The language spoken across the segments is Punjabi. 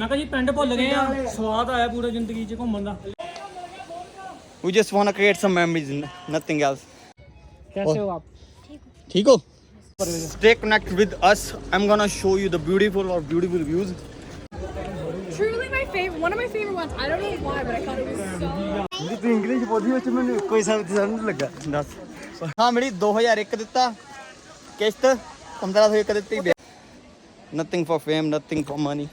ਮੈਂ ਕਿਹਾ ਜੀ ਪਿੰਡ ਭੁੱਲ ਗਏ ਆ ਸਵਾਦ ਆਇਆ ਪੂਰਾ ਜ਼ਿੰਦਗੀ 'ਚ ਘੁੰਮਣ ਦਾ We just want to create some memories, n- nothing else. कैसे हो आप ठीक हो Stay connected with us. I'm gonna show you the beautiful or beautiful views. Truly my favorite, one of my favorite ones. I don't know why, but I thought it was so. ਤੂੰ ਇੰਗਲਿਸ਼ ਬੋਲੀ ਵਿੱਚ ਮੈਨੂੰ ਕੋਈ ਸਮਝ ਨਹੀਂ ਲੱਗਾ ਦੱਸ ਹਾਂ ਮੇਰੀ 2001 ਦਿੱਤਾ ਕਿਸ਼ਤ 1501 ਦਿੱਤੀ nothing for fame nothing for money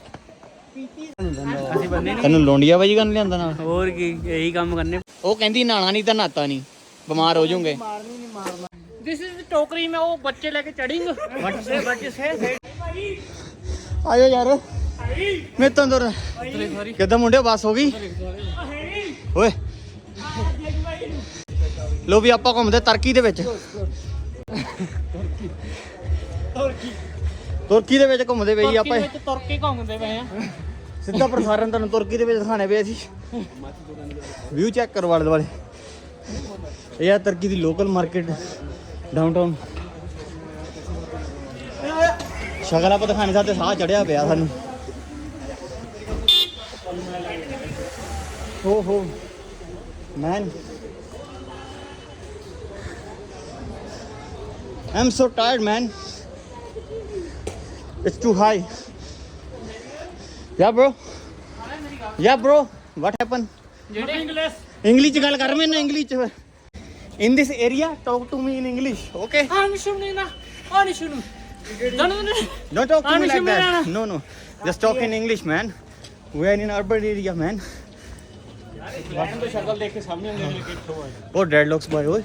ਤੈਨੂੰ ਲੋਂਡੀਆ ਬਾਜੀ ਕਰਨ ਲਿਆਂਦਾ ਨਾਲ। ਹੋਰ ਕੀ ਇਹੀ ਕੰਮ ਕਰਨੇ। ਉਹ ਕਹਿੰਦੀ ਨਾਣਾ ਨਹੀਂ ਤਾਂ ਨਾਤਾ ਨਹੀਂ ਬਿਮਾਰ ਹੋ ਜਾਓਗੇ ਦਿਸ ਇਜ਼ ਟੋਕਰੀ ਮੈਂ ਉਹ ਬੱਚੇ ਲੈ ਕੇ ਚੜਿੰਗ ਬੱਚੇ ਬੱਚੇ ਸੇ ਆਇਓ ਯਾਰ। ਮੈਂ ਤਾਂ ਦਰ ਕਿੱਦਾਂ ਮੁੰਡੇ ਬਸ ਹੋ ਗਈ? ਓਏ। ਲੋ ਵੀ ਆਪਾਂ ਘੁੰਮਦੇ ਤੁਰਕੀ ਦੇ ਵਿੱਚ। ਤੁਰਕੀ। ਦੇ ਵਿੱਚ ਘੁੰਮਦੇ ਪਈ ਆਪਾਂ। ਘੁੰਮਦੇ ਪਏ ਆ। ਸਿੱਧਾ ਪ੍ਰਸਾਰਣ ਤੁਹਾਨੂੰ ਤੁਰਕੀ ਦੇ ਵਿੱਚ ਦਿਖਾਣੇ ਪਏ ਸੀ ਵਿਊ ਚੈੱਕ ਕਰੋ ਵਾਲੇ ਦੁਆਲੇ। ਇਹ ਆ ਤੁਰਕੀ ਦੀ ਲੋਕਲ ਮਾਰਕੀਟ ਡਾਊਨਟਾਊਨ ਸ਼ਕਲ ਆਪਾਂ ਦਿਖਾਣੇ ਸਾਤੇ ਸਾਹ ਚੜਿਆ ਪਿਆ ਸਾਨੂੰ। ਹੋ ਹੋ। Man I'm so tired, man. It's too high. Yeah, bro. Yeah, bro. What happened? ਜਿਹੜੇ ਇੰਗਲਿਸ਼ English ਚ ਗੱਲ ਕਰ ਮੈਂ ਨਾ English ਚ In this area, talk to me in English, okay? ਆ ਨਹੀਂ ਸੁਣਨੀ ਨਾ ਆ ਨਹੀਂ ਸੁਣੂ ਦਨ ਦਨ Don't talk to I'm me like that. Shimmerana. No, no. Just talk in English, man. We are in urban area, man. ਲੈਣ ਤੋਂ ਸ਼ਕਲ ਦੇਖ ਕੇ ਸਾਹਮਣੇ ਆਉਂਦੇ ਨੇ ਕਿੱਥੋਂ ਆ Oh, dreadlocks boy, oi.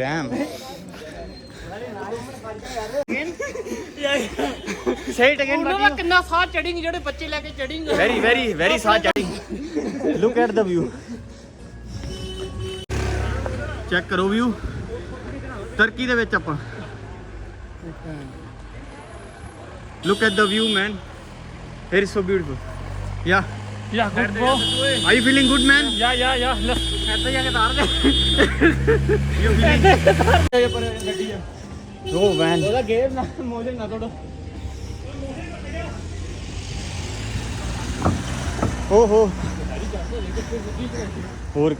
Damn. Say it again, ਉਹਨਾਂ ਦਾ buddy. ਕਿੰਨਾ ਸਾਹ ਚੜਿੰਗ ਜਿਹੜੇ ਬੱਚੇ ਲੈ ਕੇ ਚੜਿੰਗ Very, very, very ਸਾਹ ਚੜੀ Look at the view. Check ਕਰੋ ਵਿਊ ਤੁਰਕੀ ਦੇ ਵਿੱਚ ਆਪਾਂ Look at the view, man. It is so beautiful. Yeah. Yeah good Are you feeling good, man? ਯਾ ਯਾ ਯਾ ਇੱਥੇ ਜਾ ਕੇ ਤਾਰ ਦੇ feeling? ਇਹ ਪਰ ਗੱਡੀ ਆ Oh, man. ਉਹਦਾ ਗੇਅਰ ਨਾ ਮੋਜੇ ਨਾ ਤੋੜੋ ਹੋ ਹੋ ਹੋਰ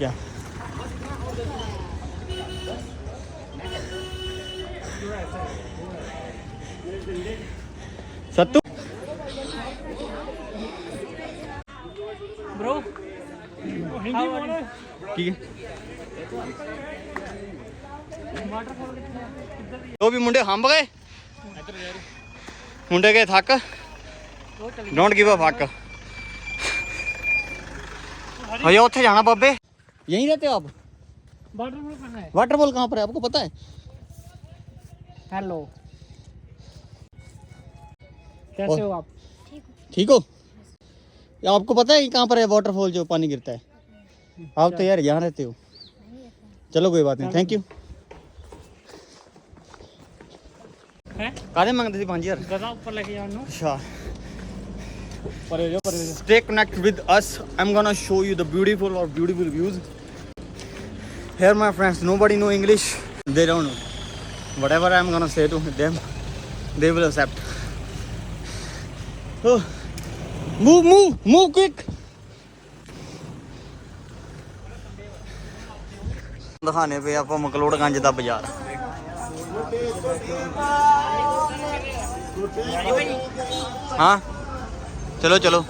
ਕੀ ਜੋ भी मुंडे हम गए। मुंडे गए थक। डोंट गिव अ फक भैया उठे जाना बाबे। यहीं रहते हो आप? वाटरफॉल करना है वाटरफॉल कहाँ पर है? आपको पता है? हेलो कैसे हो आप? ठीक हो? आपको पता है कहाँ पर है वाटरफॉल जो पानी गिरता है? आप तो यार यहाँ रहते हो। चलो कोई बात नहीं थैंक यू ਕਾਹਦੇ ਮੰਗਦੇ ਸੀ 5000 ਗਦਾ ਉੱਪਰ ਲੈ ਕੇ ਜਾਣ ਨੂੰ ਅੱਛਾ ਪਰੇ ਜੋ ਪਰੇ stay connected with us i'm gonna show you the beautiful or beautiful views here my friends nobody know english they don't know whatever i'm gonna say to them they will accept oh. move move move quick ਦਿਖਾਣੇ ਪਏ ਆਪਾਂ ਮਕਲੋੜਗੰਜ ਦਾ ਬਾਜ਼ਾਰ ਹਾਂ। ਚਲੋ ਚਲੋ।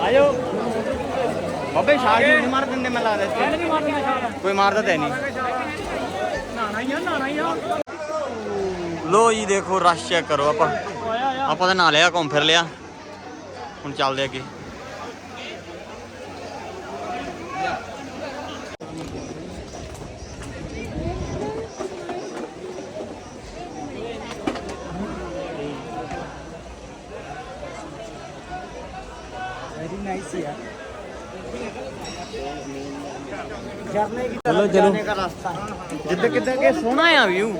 ਆਇਓ। ਬਾਬੇ ਸ਼ਾਹ ਨਹੀਂ ਮਾਰ ਦਿੰਦੇ ਮੈਂ ਲੱਗਦਾ ਇੱਥੇ। ਨਹੀਂ ਮਾਰਦੀ ਨਾ ਕੋਈ ਮਾਰਦਾ ਤਾਂ ਨਹੀਂ। ਨਾਣਾ ਹੀ ਆ ਨਾਣਾ ਹੀ ਆ। ਲੋ ਜੀ ਦੇਖੋ ਰਸ਼ ਚੈੱਕ ਕਰੋ ਆਪਾਂ। ਆਪਾਂ ਤਾਂ ਨਾ ਲਿਆ ਘੁੰਮ ਫਿਰ ਲਿਆ। ਹੁਣ ਚੱਲਦੇ ਅੱਗੇ। ਚਲੋ ਚਲੋ ਜਿੱਦਾਂ ਕਿੱਦਾਂ ਕਿ ਸੋਹਣਾ ਆ ਵਿਊ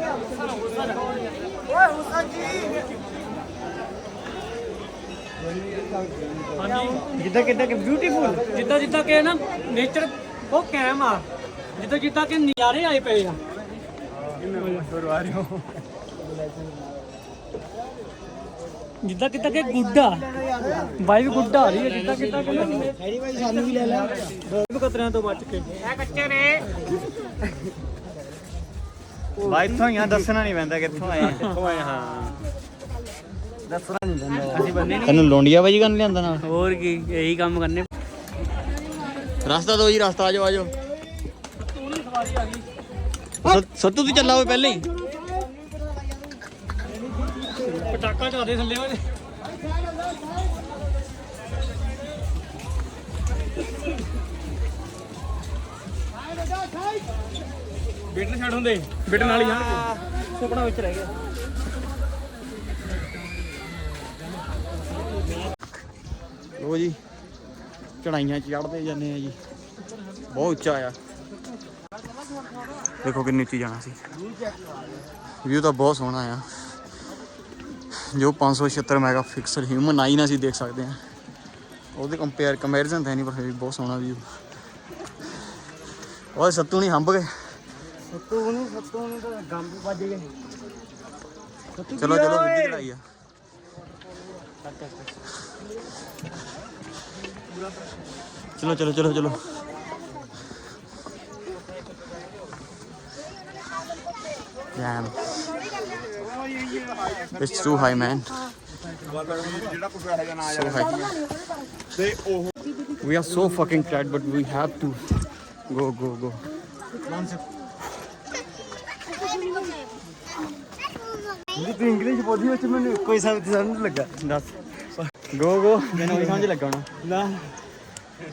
ਹਾਂਜੀ। ਜਿੱਦਾਂ ਕਿੱਦਾਂ ਕਿ ਬਿਊਟੀਫੁਲ ਜਿੱਦਾਂ ਜਿੱਦਾਂ ਕਿ ਨਾ ਨੇਚਰ ਬਹੁਤ ਕਾਇਮ ਆ। ਜਿੱਦਾਂ ਜਿੱਦਾਂ ਕਿ ਨਜ਼ਾਰੇ ਆਏ ਪਏ ਆ। ਜਿੱਦਾਂ ਕਿੱਦਾਂ ਕਿ ਗੁੱਡਾ ਵਾਈਬ ਗੁੱਡਾ ਆ ਰਹੀ ਹੈ। ਜਿੱਦਾਂ ਕਿੱਦਾਂ ਕਿ ਹੈਰੀ ਭਾਈ ਸਾਨੂੰ ਵੀ ਲੈ ਲੈ ਕਤਰਿਆਂ ਤੋਂ ਬਚ ਕੇ। ਇਹ ਕੱਚੇ ਨੇ। ਬਾਈ ਇੱਥੋਂ ਹੀ ਆ ਦੱਸਣਾ ਨਹੀਂ ਪੈਂਦਾ ਕਿੱਥੋਂ ਆਏ ਆ ਕਿੱਥੋਂ ਆਏ ਹਾਂ ਦੱਸਣਾ ਨਹੀਂ ਪੈਂਦਾ ਅਸੀਂ ਬੰਨੇ ਤੈਨੂੰ ਲੋਂਡੀਆ ਬਾਜੀ ਕਰਨ ਲਿਆਂਦਾ ਨਾਲ? ਹੋਰ ਕੀ ਇਹੀ ਕੰਮ ਕਰਨੇ। ਰਸਤਾ ਦੋ ਜੀ ਰਸਤਾ ਆਜੋ ਆਜੋ ਸੱਤੂ ਤੂੰ ਚੱਲਾ ਹੋਵੇ ਪਹਿਲੇ ਹੀ। ਪਟਾਕਾ ਚਾਦੇ ਥੱਲੇ ਹੋਏ ਬੇਟਨ ਛੱਡ ਹੁੰਦੇ ਬੇਟਨ ਨਾਲ ਹੀ ਜਾਣਗੇ। ਸੁਪਨਾ ਵਿੱਚ ਰਹਿ ਗਿਆ। ਲੋ ਜੀ। ਚੜਾਈਆਂ ਚੜਦੇ ਜਾਂਦੇ ਆ ਜੀ। ਬਹੁਤ ਉੱਚਾ ਆ। ਦੇਖੋ ਕਿੰਨੀ ਉੱਚੀ ਜਾਣਾ ਸੀ। ਵਿਊ ਤਾਂ ਬਹੁਤ ਸੋਹਣਾ ਆ। ਜੋ 576 ਮੈਗਾਪਿਕਸਲ ਹਿਊਮਨ ਆਈ ਨਾਲ ਅਸੀਂ ਦੇਖ ਸਕਦੇ ਆ। ਉਹਦੇ ਕੰਪੇਅਰ ਕੰਪੈਰੀਜ਼ਨ ਤਾਂ ਨਹੀਂ ਪਰ ਫਿਰ ਵੀ ਬਹੁਤ ਸੋਹਣਾ ਵਿਊ ਉਹ ਸੱਤੂ ਨਹੀਂ ਹੰਬ ਗਏ। ਸੱਤੂ ਨੂੰ ਸੱਤੂ ਨੂੰ ਤਾਂ ਗੰਬ ਵੱਜ ਗਏ। ਚਲੋ ਚਲੋ ਵੱਡੀ ਚੜਾਈ ਆ। Damn. It's too high, man. So high. We are so fucking tired, but we have to go, go, go. ਗੋ ਗੋ ਮੈਨੂੰ ਵੀ ਸਮਝ ਲੱਗਾ ਹੁਣ। ਨਾ।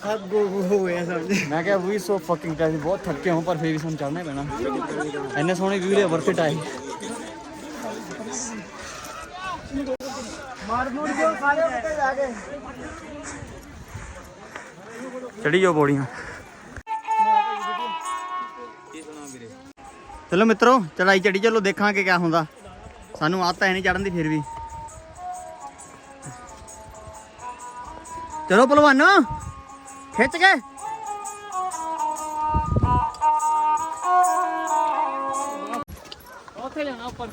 ਸਭ ਗੋ ਗੋ ਹੋਇਆ ਸਮਝ। ਮੈਂ ਕਿਹਾ ਵੀ ਸੋ ਫਕਿੰਗ ਟਾਈਮ ਬਹੁਤ ਥੱਕੇ ਹਾਂ ਪਰ ਫੇਰ ਵੀ ਸਾਨੂੰ ਚੜਨਾ ਹੀ ਪੈਣਾ। ਇੰਨੇ ਸੋਹਣੇ ਵੀਊ ਦੇ ਵਰਥ ਇਟ ਆਈ ਮਾਰ ਮੂਰ ਜੋ ਸਾਰੇ ਉੱਤੇ ਜਾ ਕੇ। ਚੜੀ ਜੋ ਬੋੜੀਆਂ। ਚਲੋ ਮਿੱਤਰੋ ਚੜਾਈ ਚੜੀ ਚਲੋ ਦੇਖਾਂਗੇ ਕਿਆ ਹੁੰਦਾ। ਸਾਨੂੰ ਆਦਤ ਹੈ ਨਹੀਂ ਚੜਨ ਦੀ ਫਿਰ ਵੀ। ਚਲੋ ਪਹਿਲਵਾਨ। ਖਿੱਚ ਕੇ। ਉੱਥੇ ਜਾਣਾ ਉੱਪਰ।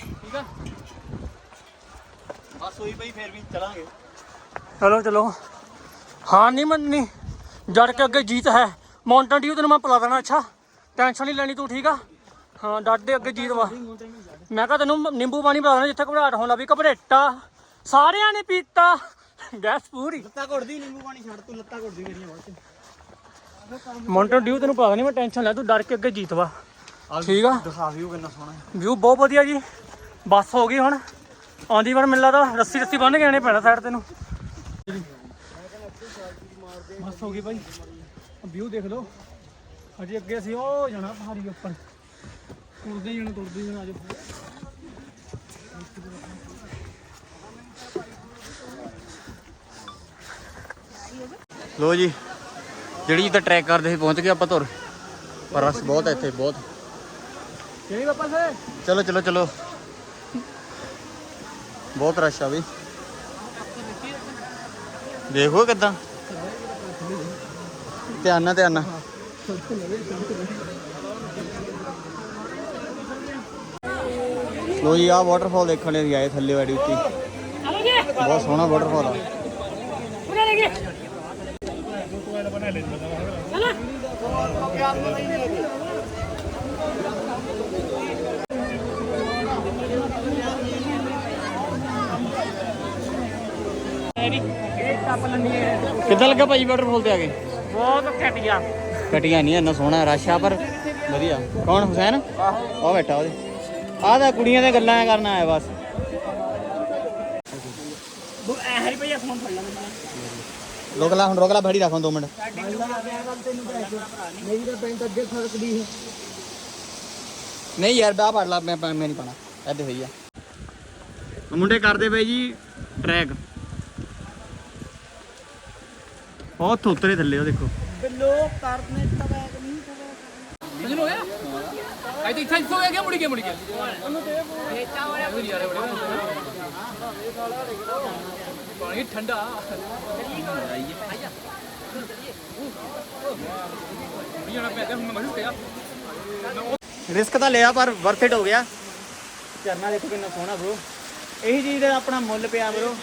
ਠੀਕ ਆ? ਬਸ ਹੋਈ ਪਈ ਫਿਰ ਵੀ ਚਲਾਂਗੇ। ਚਲੋ ਚਲੋ। ਹਾਂ ਨਹੀਂ ਮੰਨਣੀ ਜੜ ਕੇ ਅੱਗੇ ਜੀਤ ਹੈ। ਮਾਊਂਟਨ ਡਿਊ ਤੈਨੂੰ ਮੈਂ ਪਿਲਾ ਦੇਣਾ ਅੱਛਾ। ਟੈਨਸ਼ਨ ਨਹੀਂ ਲੈਣੀ ਤੂੰ ਠੀਕ ਆ? ਹਾਂ ਡਟ ਦੇ ਅੱਗੇ ਜੀਤ ਵਾ। ਮੈਂ ਕਹਾ ਤੈਨੂੰ ਨਿੰਬੂ ਪਾਣੀ ਪਿਲਾ ਦੇਣਾ ਜਿੱਥੇ ਘਬਰਾਹਟ ਹੋਣ ਲੱਗੀ ਘਬਰੇਟਾ। ਸਾਰਿਆਂ ਨੇ ਪੀਤਾ। ਗੈਸ ਪੂਰੀ। ਲੱਤਾਂ ਘੁੱਟਦੀ ਨਿੰਬੂ ਪਾਣੀ ਛੱਡ ਤੂੰ ਲੱਤਾਂ ਘੁੱਟਦੀ ਮੇਰੀਆਂ ਬਹੁਤ ਮਾਊਂਟਨ ਡਿਊ ਤੈਨੂੰ ਪਿਲਾ ਦੇਣੀ ਮੈਂ ਟੈਨਸ਼ਨ ਲੈ ਤੂੰ ਡਰ ਕੇ ਅੱਗੇ ਜੀਤ ਵਾ। ਠੀਕ ਆ? ਦਿਖਾ ਵੀਓ ਕਿੰਨਾ ਸੋਹਣਾ ਵਿਊ ਬਹੁਤ ਵਧੀਆ ਜੀ। ਬੱਸ ਹੋ ਗਈ ਹੁਣ। ਆਉਂਦੀ ਵਾਰ ਮੈਨੂੰ ਲੱਗਦਾ ਰੱਸੀ ਰੱਸੀ ਬੰਨ ਕੇ ਆਣੇ ਪੈਣਾ ਸਾਈਡ ਤੈਨੂੰ। ਬੱਸ ਹੋ ਗਈ ਭਾਈ ਵਿਊ ਦੇਖ ਲਓ। ਅਜੇ ਅੱਗੇ ਅਸੀਂ ਉਹ ਜਾਣਾ ਪਹਾੜੀ ਉੱਪਰ। ਤੁਰਦੇ ਜਾਣਾ ਤੁਰਦੇ ਜਾਣਾ ਆਜੋ ਲੋ ਜੀ ਜਿਹੜੀ ਜਿੱਦਾਂ ਟਰੈਕ ਕਰਦੇ ਸੀ ਪਹੁੰਚ ਗਏ ਆਪਾਂ ਤੁਰ। ਪਰ ਰਸ ਬਹੁਤ ਹੈ ਇੱਥੇ ਬਹੁਤ। ਕਿਹੜੀ ਪਾਪਾ ਸੇ ਚਲੋ ਚਲੋ ਚਲੋ। ਬਹੁਤ ਰਸ਼ ਆ ਵੀ। ਦੇਖੋ ਕਿਦਾਂ। ਧਿਆਨ ਨਾਲ ਧਿਆਨ ਨਾਲ। ਲੋ ਜੀ ਆ ਵਾਟਰਫਾਲ ਦੇਖਣ ਲਈ ਆਏ ਥੱਲੇ ਵਾੜੀ ਉੱਤੀ। ਬਹੁਤ ਸੋਹਣਾ ਵਾਟਰਫਾਲ ਆ। ਕਿੱਦਾਂ ਲੱਗਾ ਭਾਈ ਵਾਟਰਫਾਲ ਤੇ ਆ ਕੇ? ਬਹੁਤ ਘਟਿਆ। ਕਟੀਆਂ ਨਹੀਂ ਇੰਨਾ ਸੋਹਣਾ ਰਸ਼ ਆ ਪਰ ਵਧੀਆ। ਕੌਣ ਹੁਸੈਨ? ਆਹ। ਬੈਠਾ ਉਹਦੇ। ਆਹ ਤਾਂ ਕੁੜੀਆਂ ਦੇ ਗੱਲਾਂ ਕਰਨ ਆਇਆ ਬਸ। ਹਰੀ ਭਈਆ ਫੋਨ ਫੜ ਲਾ ਰੋਕ ਲਾ ਹੁਣ ਰੋਕ ਲਾ ਫੜੀ ਰੱਖ ਹੁਣ 2 ਮਿੰਟ। ਮੇਰੀ ਤਾਂ ਪੈਂਟ ਅੱਗੇ ਫਰਕਦੀ ਹੈ ਨਹੀਂ ਯਾਰ ਬਾਹ ਫੜ ਲਾ ਮੈਂ ਮੈਂ ਨਹੀਂ ਪਾਣਾ ਐਦੇ ਹੋਈ ਆ। ਮੁੰਡੇ ਕਰਦੇ ਪਏ ਜੀ ਟਰੈਕ ਬਹੁਤ ਉਤਰੇ ਥੱਲੇ ਉਹ ਦੇਖੋ। ਮੈਨੂੰ ਹੋ ਗਿਆ? ਆਈ ਤਾਂ ਇੱਥੇ ਇੱਥੋਂ ਹੋ ਗਿਆ ਮੁੜ ਕੇ ਮੁੜ ਕੇ? ਪਾਣੀ ਠੰਡਾ। ਰਿਸਕ ਤਾਂ ਲਿਆ ਪਰ ਵਰਥ ਇਟ ਹੋ ਗਿਆ। ਝਰਨਾ ਦੇਖੋ ਕਿੰਨਾ ਸੋਹਣਾ ਬ్రో ਇਹੀ ਚੀਜ਼ ਦਾ ਆਪਣਾ ਮੁੱਲ ਪਿਆ ਬ్రో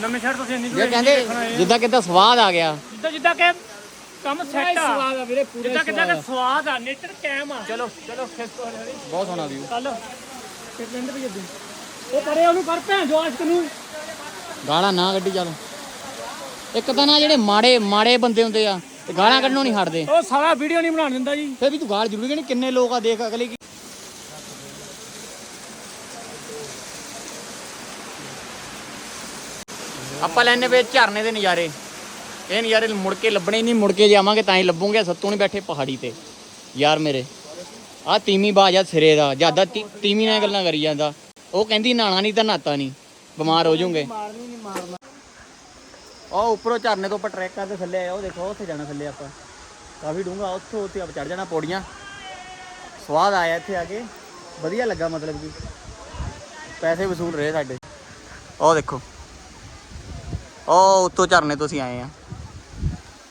ਨਵੇਂ ਸ਼ਹਿਰ ਤੋਂ ਇੰਨੀ ਕਹਿੰਦੇ ਜਿੱਦਾਂ ਕਿੱਦਾਂ ਸਵਾਦ ਆ ਗਿਆ। ਜਿੱਦਾਂ ਜਿੱਦਾਂ ਕਿ ਕੰਮ ਸੈੱਟ ਆ। ਸਵਾਦ ਆ ਵੀਰੇ ਪੂਰੇ ਜਿੱਦਾਂ ਕਿੱਦਾਂ ਕਿ ਸਵਾਦ ਆ। ਨੇਚਰ ਕੈਮ ਆ। ਚਲੋ ਚਲੋ ਬਹੁਤ ਸੋਹਣਾ ਵਿਊ ਚੱਲ। ਤੇ ਪਿੰਡ ਵੀ ਜੱਦੀ। ਉਹ ਪਰੇ ਉਹਨੂੰ ਕਰ ਭੈਣ ਜੋ ਆਸ਼ਕ ਨੂੰ। ਗਾਲਾਂ ਨਾ ਗੱਡੀ ਚੱਲ। ਇੱਕ ਤਾਂ ਨਾ ਜਿਹੜੇ ਮਾੜੇ ਮਾੜੇ ਬੰਦੇ ਹੁੰਦੇ ਆ ਤੇ ਗਾਲਾਂ ਕੱਢਣੋਂ ਨਹੀਂ ਹਟਦੇ। ਉਹ ਸਾਰਾ ਵੀਡੀਓ ਨਹੀਂ ਬਣਾਉਣ ਦਿੰਦਾ ਜੀ। ਫੇਰ ਵੀ ਤੂੰ ਗਾਲ ਜ਼ਰੂਰੀ ਨਹੀਂ ਕਿੰਨੇ ਲੋਕ ਆ ਦੇਖ ਅਗਲੇ ਕੀ ਆਪਾਂ ਲੈਣੇ ਵੇ ਝਰਨੇ ਦੇ ਨਜ਼ਾਰੇ। ਇਹ ਨਜ਼ਾਰੇ ਮੁੜ ਕੇ ਲੱਭਣੇ ਨਹੀਂ ਮੁੜ ਕੇ ਜਾਵਾਂਗੇ ਤਾਂ ਹੀ ਲੱਭੂਗੇ। ਸੱਤੂ ਨਹੀਂ ਬੈਠੇ ਪਹਾੜੀ ਤੇ। ਯਾਰ ਮੇਰੇ ਆ ਤੀਮੀ ਬਾਜਾ ਸਿਰੇ ਦਾ ਜ਼ਿਆਦਾ ਤੀਮੀ ਨਾਲ ਗੱਲਾਂ ਕਰੀ ਜਾਂਦਾ। ਉਹ ਕਹਿੰਦੀ ਨਹਾਣਾ ਨਹੀਂ ਤਾਂ ਨਹਾਤਾ ਨਹੀਂ। ਬਿਮਾਰ ਹੋ ਜਾਓਗੇ। ਮਾਰਨੀ ਨਹੀਂ ਮਾਰਨਾ ਉਹ ਉੱਪਰੋਂ ਝਰਨੇ ਤੋਂ ਆਪਾਂ ਟਰੈਕ ਕਰਦੇ ਥੱਲੇ ਆਏ, ਉਹ ਦੇਖੋ, ਉੱਥੇ ਜਾਣਾ ਥੱਲੇ ਆਪਾਂ। ਕਾਫੀ ਡੂੰਘਾ, ਉੱਥੋਂ ਉੱਤੇ ਆਪ ਚੜ ਜਾਣਾ ਪੌੜੀਆਂ। ਸਵਾਦ ਆਇਆ ਇੱਥੇ ਆ ਕੇ। ਵਧੀਆ ਲੱਗਾ ਮਤਲਬ ਕਿ। ਪੈਸੇ ਵਸੂਲ ਰਹੇ ਸਾਡੇ। ਉਹ ਦੇਖੋ। ਉਹ ਉੱਤੋਂ ਝਰਨੇ ਤੋਂ ਅਸੀਂ ਆਏ ਆ।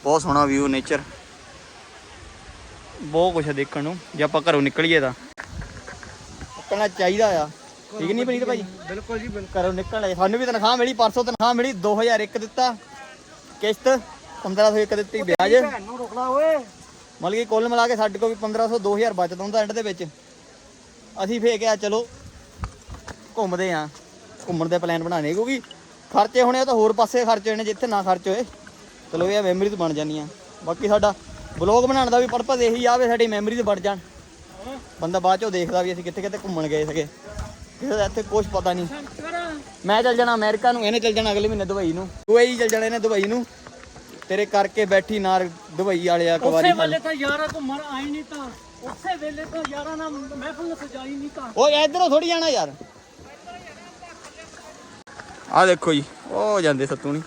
ਬਹੁਤ ਸੋਹਣਾ ਵਿਊ ਨੇਚਰ ਬਹੁਤ ਕੁਝ ਦੇਖਣ ਨੂੰ। ਜੇ ਆਪਾਂ ਘਰੋਂ ਨਿਕਲੀਏ ਤਾਂ। ਨਿਕਲਣਾ ਚਾਹੀਦਾ ਆ। ਠੀਕ ਨਹੀਂ ਪ੍ਰੀਤ ਭਾਈ ਬਿਲਕੁਲ ਜੀ ਬਿਲਕੁਲ। ਘਰੋਂ ਨਿਕਲਣਾ ਸਾਨੂੰ ਵੀ ਤਨਖਾਹ ਮਿਲੀ ਪਰਸੋਂ ਤਨਖਾਹ ਮਿਲੀ 2001 ਦਿੱਤਾ। ਕਿਸ਼ਤ 1501 ਦਿੱਤੀ ਵਿਆਜ। ਭੈਣ ਨੂੰ ਰੁਕ ਲਾ ਓਏ। ਮਤਲਬ ਕਿ ਕੁੱਲ ਮਿਲਾ ਕੇ ਸਾਡੇ ਕੋਲ ਵੀ 1500 2000 ਬਚਦਾ ਹੁੰਦਾ ਐਂਡ ਦੇ ਵਿੱਚ। ਅਸੀਂ ਫੇਰ ਕਿਹਾ ਚਲੋ ਘੁੰਮਦੇ ਆ। ਘੁੰਮਣ ਦੇ ਪਲਾਨ ਬਣਾਣੇ ਕਿਉਂਕਿ ਖਰਚੇ ਹੋਣੇ ਆ ਤਾਂ ਹੋਰ ਪਾਸੇ ਖਰਚ ਹੋਣੇ ਜਿੱਥੇ ਨਾ ਖਰਚ ਹੋਏ। ਚਲੋ ਇਹ ਮੈਮਰੀਜ਼ ਬਣ ਜਾਂਦੀਆਂ ਬਾਕੀ ਸਾਡਾ ਬਲੌਗ ਬਣਾਉਣ ਦਾ ਵੀ ਪਰਪਸ ਇਹੀ ਆ ਵੀ ਸਾਡੀ ਮੈਮਰੀਜ਼ ਬਣ ਜਾਣ। ਬੰਦਾ ਬਾਅਦ ਚੋਂ ਦੇਖਦਾ ਵੀ ਅਸੀਂ ਕਿੱਥੇ ਕਿੱਥੇ ਘੁੰਮਣ ਗਏ ਸੀਗੇ। ਕਿਸੇ ਦਾ ਇੱਥੇ ਕੁਝ ਪਤਾ ਨਹੀਂ। ਮੈਂ ਚੱਲ ਜਾਣਾ ਅਮਰੀਕਾ ਨੂੰ ਇਹਨੇ ਚੱਲ ਜਾਣਾ ਅਗਲੇ ਮਹੀਨੇ ਦੁਬਈ ਨੂੰ। ਦੁਬਈ ਚੱਲ ਜਾਣਾ ਇਹਨੇ ਦੁਬਈ ਨੂੰ। ਤੇਰੇ ਕਰਕੇ ਬੈਠੀ ਨਾਰ ਦੁਬਈ ਵਾਲੇ ਆ ਕੁਵਾਰੀ ਉਸੇ ਵੇਲੇ। ਤਾਂ ਯਾਰਾ ਘੁੰਮਣ ਆਈ ਨਹੀਂ ਤਾਂ ਉਸੇ ਵੇਲੇ ਤਾਂ ਯਾਰਾ ਨਾਲ ਮਹਿਫਲ ਸਜਾਈ ਨਹੀਂ ਤਾਂ। ਓਏ ਇਧਰੋਂ ਥੋੜੀ ਜਾਣਾ ਯਾਰ। ਆ ਦੇਖੋ ਜੀ ਉਹ ਜਾਂਦੇ ਸੱਤੂ ਨਹੀਂ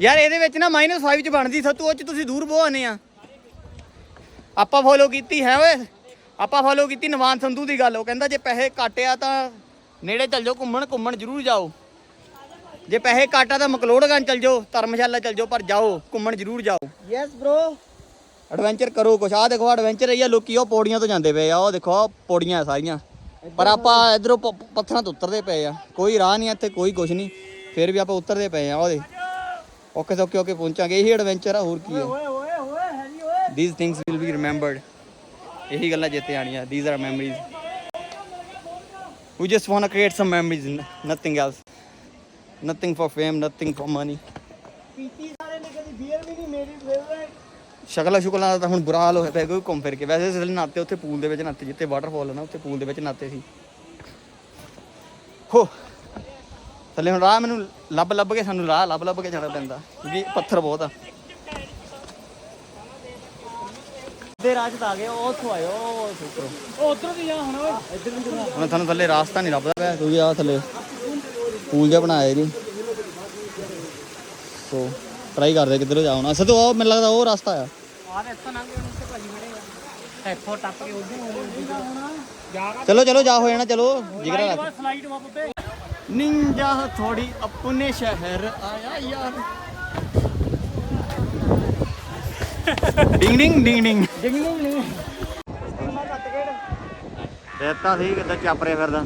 ਯਾਰ ਇਹਦੇ ਵਿੱਚ ਨਾ -5 ਚ ਬਣਦੀ ਸੱਤੂ, ਉਹ ਚ ਤੁਸੀਂ ਦੂਰ ਬੋਹਾਨੇ ਆ। ਆਪਾਂ ਫੋਲੋ ਕੀਤੀ ਹੈ ਓਏ। ਆਪਾਂ ਫੋਲੋ ਕੀਤੀ ਨਿਵਾਨ ਸੰਧੂ ਦੀ ਗੱਲ। ਉਹ ਕਹਿੰਦਾ ਜੇ ਪੈਸੇ ਘਟਿਆ ਤਾਂ ਨੇੜੇ ਚੱਲ ਜਾਓ, ਘੁੰਮਣ ਘੁੰਮਣ ਜ਼ਰੂਰ ਜਾਓ। ਜੇ ਪੈਸੇ ਘਟਾ ਤਾਂ ਮਕਲੋੜਗੰਜ ਚੱਲ ਜਾਓ ਧਰਮਸ਼ਾਲਾ ਚੱਲ ਜਾਓ ਪਰ ਜਾਓ ਘੁੰਮਣ ਜ਼ਰੂਰ ਜਾਓ। ਯੈਸ ਬ్రో ਐਡਵੈਂਚਰ ਕਰੋ ਕੁਛ। ਆ ਦੇਖੋ ਐਡਵੈਂਚਰ ਹੈ ਲੋਕੀ ਉਹ ਪੌੜੀਆਂ ਤੋਂ ਜਾਂਦੇ ਪਏ ਆ ਉਹ ਦੇਖੋ ਆਹ ਪੌੜੀਆਂ ਆ ਸਾਰੀਆਂ ਪਰ ਆਪਾਂ ਇਧਰੋਂ ਪੱਥਰਾਂ ਤੋਂ ਉਤਰਦੇ ਪਏ ਆ। ਕੋਈ ਰਾਹ ਨਹੀਂ ਇੱਥੇ ਕੋਈ ਕੁਛ ਨਹੀਂ। ਫਿਰ ਵੀ ਆਪਾਂ ਉਤਰਦੇ ਪਏ ਆ ਉਹਦੇ ਓਕੇ ਓਕੇ ਓਕੇ ਪਹੁੰਚਾਂਗੇ। ਇਹੀ ਐਡਵੈਂਚਰ ਆ ਹੋਰ ਕੀ ਓਏ these things will be remembered ਇਹੀ ਗੱਲਾਂ ਜਿੱਤੇ ਆਣੀਆਂ these are memories we just want to create some memories n- nothing nothing for fame nothing for money. ਪੀਤੀ ਸਾਰੇ ਨੇ ਕਦੀ ਬੀਅਰ ਵੀ ਨਹੀਂ ਮੇਰੀ ਫੇਵਰੇਟ ਸ਼ਕਲਾਂ ਸ਼ੁਕਲਾਂ ਦਾ ਤਾਂ ਹੁਣ ਬੁਰਾ ਹਾਲ ਹੋਇਆ ਪਿਆ ਕੋਈ ਘੁੰਮ ਫਿਰ ਕੇ। ਵੈਸੇ ਸਿਰ ਨਾਤੇ ਉੱਥੇ ਪੂਲ ਦੇ ਵਿੱਚ ਨਾਤੇ ਜਿੱਥੇ ਵਾਟਰਫਾਲ ਹੈ ਨਾ ਉੱਥੇ ਪੂਲ ਦੇ ਵਿੱਚ ਨਾਤੇ ਸੀ। ਹੋ ਥੱਲੇ ਹੁਣ ਰਾਹ ਮੈਨੂੰ ਲੱਭ ਲੱਭ ਕੇ ਸਾਨੂੰ ਰਾਹ ਲੱਭ ਲੱਭ ਕੇ ਜਾਣਾ ਪੈਂਦਾ ਕਿਉਂਕਿ ਪੱਥਰ ਬਹੁਤ ਆ। ਦੇ ਰਾਜ ਤਾਂ ਆ ਗਏ ਉਹ ਉੱਥੋਂ ਆਏ ਉਹ ਸੁਪਰੋ ਉਹ ਉਧਰ ਦੀ ਜਾ ਹੁਣ ਓਏ। ਇੱਧਰ ਨੂੰ ਹੁਣ ਤੁਹਾਨੂੰ ਥੱਲੇ ਰਾਸਤਾ ਨਹੀਂ ਲੱਭਦਾ ਪਿਆ ਕਿਉਂਕਿ ਆ ਥੱਲੇ ਪੂਲ ਜਿਹਾ ਬਣਾਇਆ ਜੀ ਸੋ ਟਰਾਈ ਕਰਦੇ ਕਿੱਧਰੋਂ ਜਾਉਣਾ ਸਤੋ ਉਹ ਮੈਨੂੰ ਲੱਗਦਾ ਉਹ ਰਸਤਾ ਆ। ਤੇ ਚਲੋ ਚਲੋ ਜਾ ਹੋ ਜਾਣਾ ਚਲੋ। ਜਿਗਰਾ ਪੁੱਤੇ। ਨਿੰਜਾ ਥੋੜੀ ਆਪਣੇ ਸ਼ਹਿਰ ਆਇਆ ਯਾਰ। ਡਿੰਗ ਡਿੰਗ ਡਿੰਗ ਡਿੰਗ ਡਿੰਗ ਡਿੰਗ ਨਹੀਂ ਦੇਤਾ ਸੀ ਕਿੱਦਾਂ ਚਾਪਰੇ ਫਿਰਦਾ।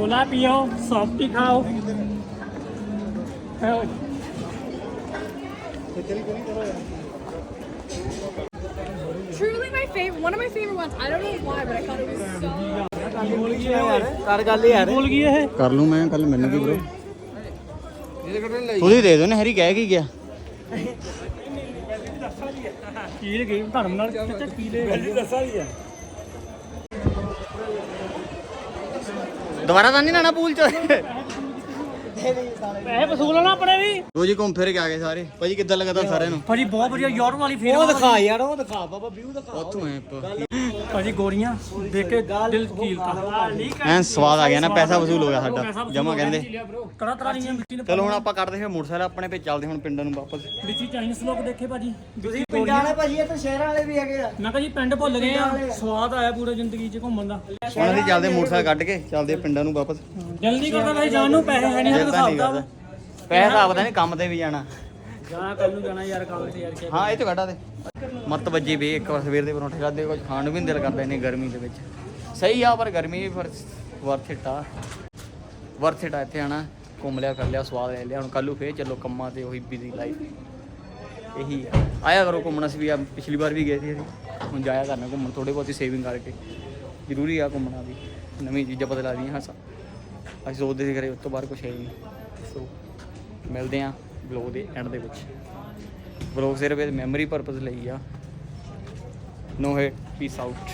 ਕੋਲਾ ਪੀਓ ਸੌਫਟੀ ਖਾਓ ਹੈ ਓਏ Truly my favorite, one of my favorite ones. I don't know why, but I thought it was so. ਕਰ ਗੱਲ ਯਾਰ ਬੋਲ ਗਈ ਇਹ ਕਰ ਲੂ ਮੈਂ ਕੱਲ ਮੈਨੂੰ ਕੀ ਬ్రో ਤੁਸੀਂ ਦੇ ਦਿਓ ਨਾ ਹੈਰੀ ਕਹਿ ਕੀ ਗਿਆ ਕੀਲ ਗਈ ਧਰਮ ਨਾਲ ਕਿੱਥੇ ਕੀਲੇ ਦੱਸਾਂ ਹੀ ਆ ਦੁਬਾਰਾ ਤਾਂ ਨਹੀਂ ਨਾਣਾ ਪੂਲ ਚ। ਪੈਸੇ ਵਸੂਲਣਾ ਆਪਣੇ ਵੀ। ਲੋ ਜੀ ਘੁੰਮ ਫਿਰ ਕੇ ਆ ਗਏ ਸਾਰੇ। ਭਾਜੀ ਕਿੱਦਾਂ ਲੱਗਦਾ ਸਾਰਿਆਂ ਨੂੰ? ਭਾਜੀ ਬਹੁਤ ਵਧੀਆ ਯੂਰਪ ਵਾਲੀ ਫੀਲ ਉਹ ਦਿਖਾ ਯਾਰ ਉਹ ਦਿਖਾ ਬਾਬਾ ਵਿਊ ਦਿਖਾ ਉੱਥੋਂ ਐ ਭਾਜੀ ਗੋਰੀਆਂ ਦੇਖ ਕੇ ਦਿਲ ਕੀਲਤਾ ਐਨ ਸਵਾਦ ਆ ਗਿਆ ਨਾ ਪੈਸਾ ਵਸੂਲ ਹੋ ਗਿਆ ਸਾਡਾ। ਜਮਾ ਕਹਿੰਦੇ। ਕਰਾ ਤਰਾ ਨਹੀਂ ਮਿੱਟੀ ਨੇ ਚਲੋ ਹੁਣ ਆਪਾਂ ਕੱਢਦੇ ਹਾਂ ਮੋਟਰਸਾਈਕਲ ਆਪਣੇ ਤੇ ਚੱਲਦੇ ਹੁਣ ਪਿੰਡਾਂ ਨੂੰ ਵਾਪਸ। ਵਿੱਚ ਚਾਈਨੀਸ ਲੋਕ ਦੇਖੇ ਭਾਜੀ। ਤੁਸੀਂ ਪਿੰਡਾਂ ਵਾਲੇ ਭਾਜੀ ਇੱਥੇ ਸ਼ਹਿਰਾਂ ਵਾਲੇ ਵੀ ਹੈਗੇ ਆ। ਮੈਂ ਕਿਹਾ ਜੀ ਪਿੰਡ ਭੁੱਲ ਗਏ ਆ। ਸਵਾਦ ਆਇਆ ਪੂਰਾ ਜ਼ਿੰਦਗੀ 'ਚ ਘੁੰਮਣ ਦਾ। ਹੁਣ ਅਸੀਂ ਚੱਲਦੇ ਮੋਟਰਸਾਈਕਲ ਕੱਢ ਕੇ ਚੱਲਦੇ ਪਿੰਡਾਂ ਨੂੰ ਵਾਪਸ। ਜਲਦੀ ਕਰਦਾ ਭਾਈ ਜਾਣ ਨੂੰ ਪੈਸੇ ਹੈ ਨਹੀਂ ਹੱਥ ਤਾਂ ਨਹੀਂ ਹਿਸਾਬ ਕਰਦਾ ਪੈਸਾ ਤਾਂ ਪਤਾ ਨਹੀਂ ਕੰਮ ਤੇ ਵੀ ਜਾਣਾ। ਜਾਣਾ ਕੱਲ ਨੂੰ ਜਾਣਾ ਯਾਰ ਕੰਮ ਤੇ ਯਾਰ ਕੀ ਹਾਂ ਇਹ ਤੋਂ ਕੱਢਾ ਦੇ ਮੱਤ ਵੱਜੀ ਵੇ ਇੱਕ ਵਾਰ ਸਵੇਰ ਦੇ ਪਰੌਂਠੇ ਖਾਦੇ ਕੁਝ ਖਾਣ ਨੂੰ ਵੀ ਨੀ ਦਿਲ ਕਰਦਾ ਇੰਨੀ ਗਰਮੀ ਦੇ ਵਿੱਚ। ਸਹੀ ਆ ਪਰ ਗਰਮੀ ਵੀ ਪਰ ਵਰਥ ਇਟ ਆ। ਵਰਥ ਇਟ ਆ ਇੱਥੇ ਆਣਾ ਘੁੰਮ ਲਿਆ ਕਰ ਲਿਆ ਸਵਾਦ ਲੈ ਲਿਆ। ਹੁਣ ਕੱਲੂ ਫੇਰ ਚੱਲੋ ਕੰਮਾਂ ਤੇ ਉਹੀ ਬਿਜ਼ੀ ਲਾਈਫ ਇਹੀ ਆ। ਆਇਆ ਕਰੋ ਘੁੰਮਣਾ ਸੀ ਵੀ ਆ ਪਿਛਲੀ ਵਾਰ ਵੀ ਗਏ ਸੀ ਅਸੀਂ। ਹੁਣ ਜਾਇਆ ਕਰਨਾ ਘੁੰਮਣ ਥੋੜੇ ਬਹੁਤੀ ਸੇਵਿੰਗ ਕਰਕੇ। ਜ਼ਰੂਰੀ ਆ ਘੁੰਮਣਾ ਵੀ। ਨਵੀਂ ਚੀਜ਼ਾਂ ਬਦਲਾ ਦੀਆਂ ਹਾਂ ਅਸੀਂ ਸੋਚਦੇ ਸੀ ਕਰੇ ਉਸ ਤੋਂ ਬਾਅਦ ਕੁਝ ਹੈ ਹੀ ਨਹੀਂ। ਸੋ ਮਿਲਦੇ ਆ ਬਲੌਗ ਦੇ ਐਂਡ ਦੇ ਵਿੱਚ। ਬਲੌਗ ਸਿਰਫ ਇਹ ਮੈਮਰੀ ਪਰਪਸ ਲਈ ਆ। ਨੋ ਹੇਟ ਪੀਸ ਆਊਟ